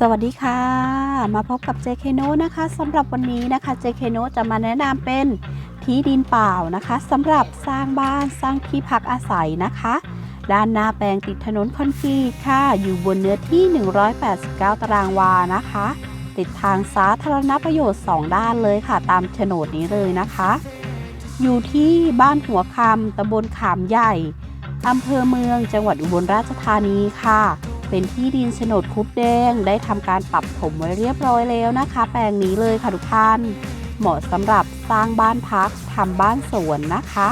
สวัสดีค่ะ มาพบกับ JK n o นะคะสำหรับวันนี้นะคะ JK n o จะมาแนะนำเป็นที่ดินเปล่านะคะสำหรับสร้างบ้านสร้างที่พักอาศัยนะคะ ด้านหน้าแปลงติดถนนคอนกรีตค่ะ อยู่บนเนื้อที่ 189 ตารางวานะคะ ติดทางสาธารณประโยชน์ 2 ด้านเลยค่ะ ตามโฉนดนี้เลยนะคะ อยู่ที่บ้านหัวคำตำบลขามใหญ่อำเภอเมืองจังหวัดอุบลราชธานีค่ะ เป็นที่ดินโฉนดคุบแดง ได้ทำการปรับถมไว้เรียบร้อยแล้วนะคะ แปลงนี้เลยค่ะทุกท่าน เหมาะสำหรับสร้างบ้านพักทำบ้านสวนนะคะ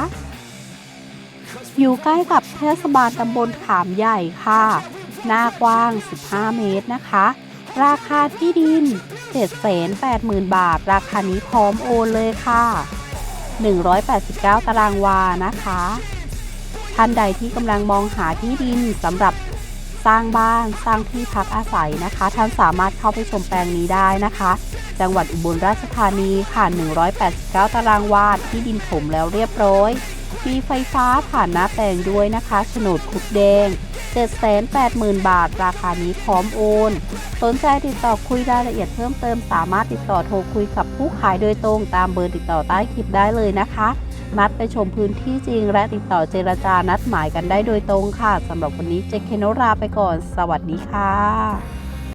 อยู่ใกล้กับเทศบาลตำบลขามใหญ่ค่ะ หน้ากว้าง 15 เมตรนะคะ ราคาที่ดิน 780,000 บาท ราคานี้พร้อมโอนเลยค่ะ 189 ตารางวานะคะท่านใดที่กำลังมองหาที่ดินสำหรับ สร้างบ้าน สร้างที่พักอาศัยนะคะ ท่านสามารถเข้าไปชมแปลงนี้ได้นะคะ จังหวัดอุบลราชธานีค่ะ 189 ตารางวาที่ดินถมแล้วเรียบร้อย มีไฟฟ้าผ่านหน้าแปลงด้วยนะคะโฉนดคุดแดง 780,000 บาท ราคานี้พร้อมโอน สนใจติดต่อคุยรายละเอียดเพิ่มเติมสามารถติดต่อโทรคุยกับผู้ขายโดยตรงตามเบอร์ติดต่อใต้คลิปได้เลยนะคะ นัดไปชมพื้นที่จริงและติดต่อเจรจานัดหมายกันได้โดยตรงค่ะสำหรับวันนี้เจคเคโนราไปก่อน สวัสดีค่ะ